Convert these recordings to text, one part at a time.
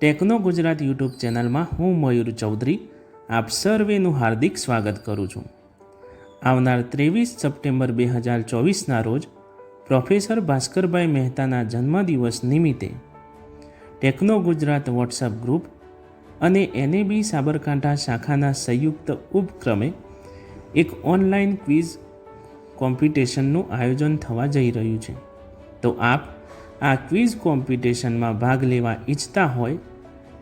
Techno Gujarat YouTube ચેનલમાં હું મયુર ચૌધરી આપ સર્વેનું હાર્દિક સ્વાગત કરું છું. આવનાર ત્રેવીસ સપ્ટેમ્બર બે હજાર ચોવીસના રોજ પ્રોફેસર ભાસ્કરભાઈ મહેતાના જન્મદિવસ નિમિત્તે ટેકનો ગુજરાત વોટ્સઅપ ગ્રુપ અને એનએબી સાબરકાંઠા શાખાના સંયુક્ત ઉપક્રમે એક ઓનલાઈન ક્વિઝ કોમ્પિટિશનનું આયોજન થવા જઈ રહ્યું છે. તો આપ આ ક્વિઝ કોમ્પિટિશનમાં ભાગ લેવા ઈચ્છતા હોય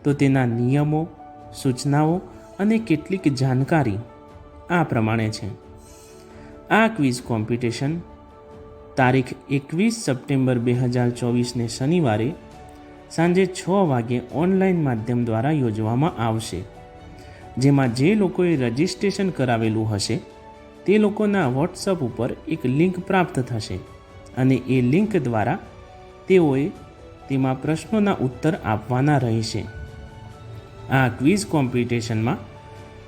તો તેના નિયમો, સૂચનાઓ અને કેટલીક જાણકારી આ પ્રમાણે છે. આ ક્વિઝ કોમ્પિટિશન તારીખ એકવીસ સપ્ટેમ્બર બે હજાર ચોવીસને શનિવારે સાંજે છ વાગે ઓનલાઈન માધ્યમ દ્વારા યોજવામાં આવશે. જેમાં જે લોકોએ રજિસ્ટ્રેશન કરાવેલું હશે, તે લોકોના વોટ્સઅપ ઉપર એક લિંક પ્રાપ્ત થશે અને એ લિંક દ્વારા તેઓએ તેમાં પ્રશ્નોના ઉત્તર આપવાના રહેશે. આ ક્વિઝ કોમ્પિટિશનમાં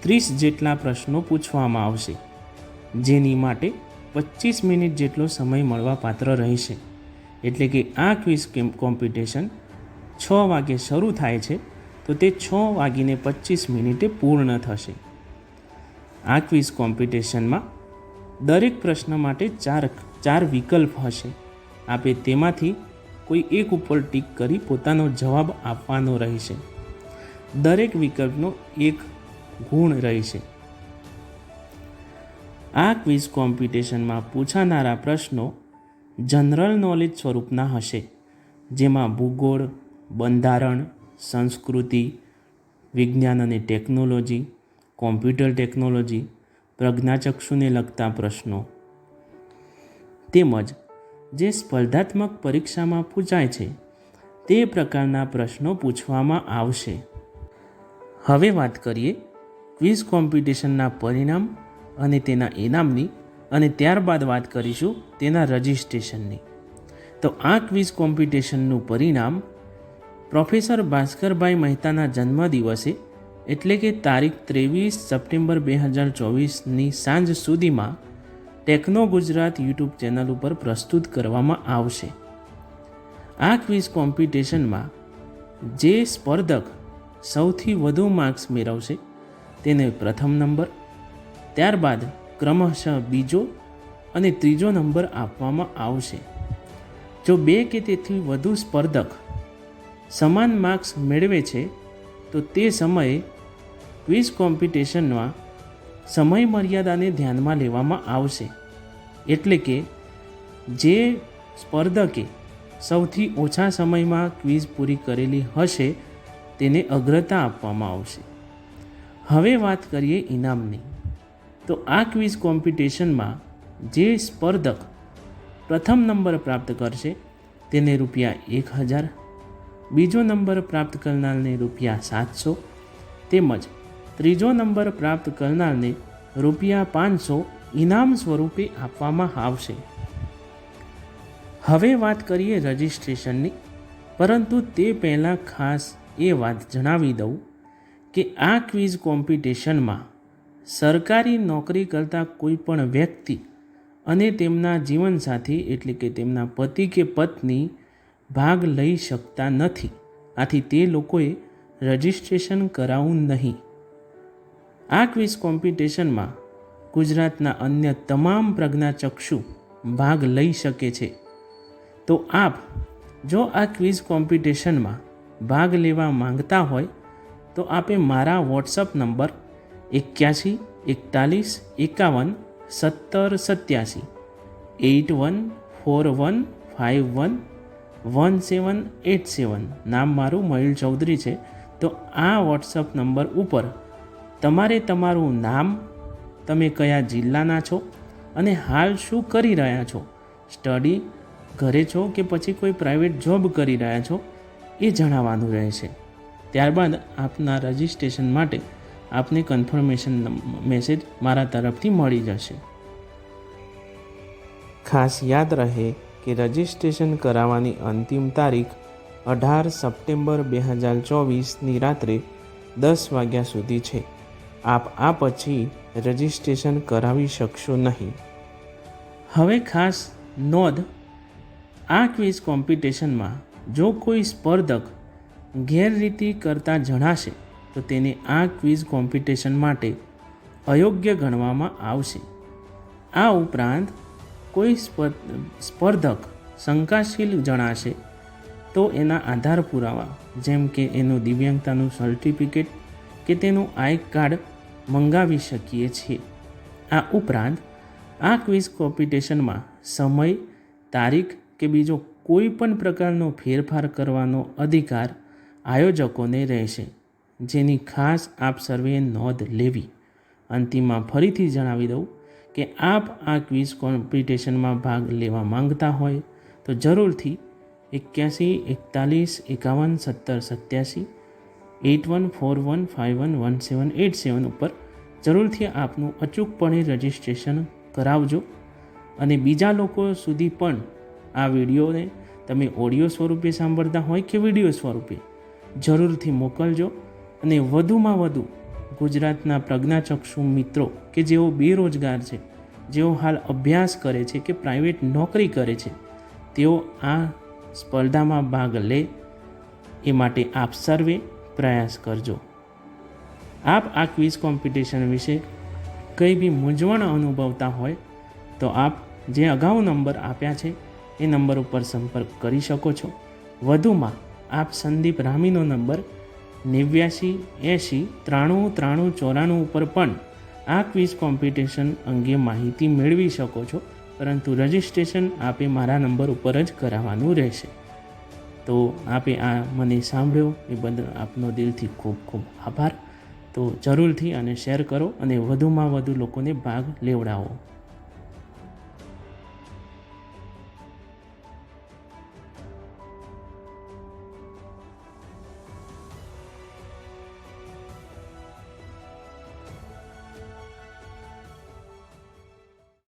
ત્રીસ જેટલા પ્રશ્નો પૂછવામાં આવશે, જેની માટે પચીસ મિનિટ જેટલો સમય મળવા પાત્ર રહેશે. એટલે કે આ ક્વિઝ કોમ્પિટિશન છ વાગે શરૂ થાય છે, તો તે છ વાગીને પચીસ મિનિટે પૂર્ણ થશે. આ ક્વિઝ કોમ્પિટિશનમાં દરેક પ્રશ્ન માટે ચાર ચાર વિકલ્પ હશે. આપે તેમાંથી કોઈ એક ઉપર ટીક કરી પોતાનો જવાબ આપવાનો રહેશે. દરેક વિકલ્પનો એક ગુણ રહેશે આ ક્વિઝ કોમ્પિટિશનમાં પૂછાનારા પ્રશ્નો જનરલ નોલેજ સ્વરૂપના હશે, જેમાં ભૂગોળ, બંધારણ, સંસ્કૃતિ, વિજ્ઞાન અને ટેકનોલોજી, કોમ્પ્યુટર ટેકનોલોજી, પ્રજ્ઞાચક્ષુને લગતા પ્રશ્નો. તેમજ જે સ્પર્ધાત્મક પરીક્ષામાં પૂછાય છે, તે પ્રકારના પ્રશ્નો પૂછવામાં આવશે. હવે વાત કરીએ ક્વિઝ કોમ્પિટિશનના પરિણામ અને તેના ઇનામની અને ત્યારબાદ વાત કરીશું તેના રજિસ્ટ્રેશનની તો આ ક્વિઝ કોમ્પિટિશનનું પરિણામ પ્રોફેસર ભાસ્કરભાઈ મહેતાના જન્મદિવસે એટલે કે તારીખ ત્રેવીસ સપ્ટેમ્બર બે હજાર ચોવીસની સાંજ સુધીમાં ટેકનો ગુજરાત યુટ્યુબ ચેનલ ઉપર પ્રસ્તુત કરવામાં આવશે. આ ક્વિઝ કોમ્પિટિશનમાં જે સ્પર્ધક સૌથી વધુ માર્ક્સ મેળવશે તેને પ્રથમ નંબર, ત્યારબાદ ક્રમશઃ બીજો અને ત્રીજો નંબર આપવામાં આવશે. જો બે કે તેથી વધુ સ્પર્ધક સમાન માર્ક્સ મેળવે છે, તો તે સમયે ક્વિઝ કોમ્પિટિશનમાં સમય મર્યાદાને ધ્યાનમાં લેવામાં આવશે. એટલે કે જે સ્પર્ધકે સૌથી ઓછા સમયમાં ક્વિઝ પૂરી કરેલી હશે તેને અગ્રતા આપવામાં આવશે. હવે વાત કરીએ ઇનામની. તો આ ક્વિઝ કોમ્પિટિશનમાં જે સ્પર્ધક પ્રથમ નંબર પ્રાપ્ત કરશે તેને રૂપિયા એક હજાર, બીજો નંબર પ્રાપ્ત કરનારને રૂપિયા સાતસો, તેમજ ત્રીજો નંબર પ્રાપ્ત કરનારને રૂપિયા પાંચસો ઇનામ સ્વરૂપે આપવામાં આવશે. હવે વાત કરીએ રજિસ્ટ્રેશનની, પરંતુ તે પહેલાં ખાસ એ વાત જણાવી દઉં કે આ ક્વિઝ કોમ્પિટિશનમાં સરકારી નોકરી કરતા કોઈ પણ વ્યક્તિ અને તેમના જીવનસાથી એટલે કે તેમના પતિ કે પત્ની ભાગ લઈ શકતા નથી. આથી તે લોકોએ રજિસ્ટ્રેશન કરાવવું નહીં. આ ક્વિઝ કોમ્પિટિશનમાં ગુજરાતના અન્ય તમામ પ્રજ્ઞાચક્ષુ ભાગ લઈ શકે છે. તો આપ જો આ ક્વિઝ કોમ્પિટિશનમાં ભાગ લેવા માંગતા હોય તો આપે મારા વોટ્સઅપ નંબર એક્યાસી, એકતાલીસ, એકાવન, સત્તર, સત્યાસી eight one four one five one one seven eight seven નામ મારું મયુર ચૌધરી છે. તો આ વોટ્સઅપ નંબર ઉપર તમારે તમારું નામ, તમે કયા જિલ્લાના છો અને હાલ શું કરી રહ્યા છો? સ્ટડી, ઘરે છો કે પછી કોઈ પ્રાઇવેટ જોબ કરી રહ્યા છો? એ જણાવવાનું રહેશે. ત્યારબાદ આપના રજિસ્ટ્રેશન માટે આપને કન્ફર્મેશન મેસેજ મારા તરફથી મળી જશે. ખાસ યાદ રહે કે રજિસ્ટ્રેશન કરાવવાની અંતિમ તારીખ અઢાર સપ્ટેમ્બર બે હજાર ચોવીસની રાત્રે દસ વાગ્યા સુધી છે. આપ આ પછી રજિસ્ટ્રેશન કરાવી શકશો નહીં. હવે ખાસ નોંધ, આ ક્વિઝ કોમ્પિટિશનમાં જો કોઈ સ્પર્ધક ગેરરીતિ કરતા જણાશે, તો તેને આ ક્વિઝ કોમ્પિટિશન માટે અયોગ્ય ગણવામાં આવશે. આ ઉપરાંત, કોઈ સ્પર- સ્પર્ધક શંકાશીલ જણાશે, તો એના આધાર પુરાવા, જેમ કે એનું દિવ્યાંગતાનું સર્ટિફિકેટ કે તેનું આઈ કાર્ડ મંગાવી શકીએ છીએ. આ ઉપરાંત, આ ક્વિઝ કોમ્પિટિશનમાં સમય, તારીખ કે બીજો કોઈ પણ પ્રકારનો ફેરફાર કરવાનો અધિકાર આયોજકોને રહેશે. જેની ખાસ આપ સર્વે નોંધ લેવી. અંતિમમાં ફરીથી જણાવી દઉં કે આપ આ ક્વિઝ કોમ્પિટિશનમાં ભાગ લેવા માંગતા હોય તો જરૂરથી એક્યાસી, એકતાલીસ, એકાવન, સત્તર, સત્યાસી eight one four one five one one seven eight seven ઉપર જરૂરથી આપનું અચૂકપણે રજિસ્ટ્રેશન કરાવજો. અને બીજા લોકો સુધી પણ આ વિડીયોને તમે ઓડિયો સ્વરૂપે સાંભળતા હોય કે વીડિયો સ્વરૂપે જરૂરથી મોકલજો અને વધુમાં વધુ ગુજરાતના પ્રજ્ઞાચક્ષુ મિત્રો કે જેઓ બેરોજગાર છે, જેઓ હાલ અભ્યાસ કરે છે કે પ્રાઇવેટ નોકરી કરે છે, તેઓ આ સ્પર્ધામાં ભાગ લે એ માટે આપ સર્વે પ્રયાસ કરજો. આપ આ ક્વિઝ કોમ્પિટિશન વિશે કંઈ બી મૂંઝવણ અનુભવતા હોય તો આપ જે અગાઉ નંબર આપ્યા છે એ નંબર ઉપર સંપર્ક કરી શકો છો. વધુમાં, આપ સંદીપ રામીનો નંબર નેવ્યાસી એંશી ત્રાણું ત્રાણું ચોરાણું ઉપર પણ આ ક્વિઝ કોમ્પિટિશન અંગે માહિતી મેળવી શકો છો, પરંતુ રજિસ્ટ્રેશન આપે મારા નંબર ઉપર જ કરાવવાનું રહેશે. તો આપે આ મને સાંભળ્યો, એ બદલ આપનો દિલથી ખૂબ ખૂબ આભાર. તો જરૂરથી આને શેર કરો અને વધુમાં વધુ લોકોને ભાગ લેવડાવો.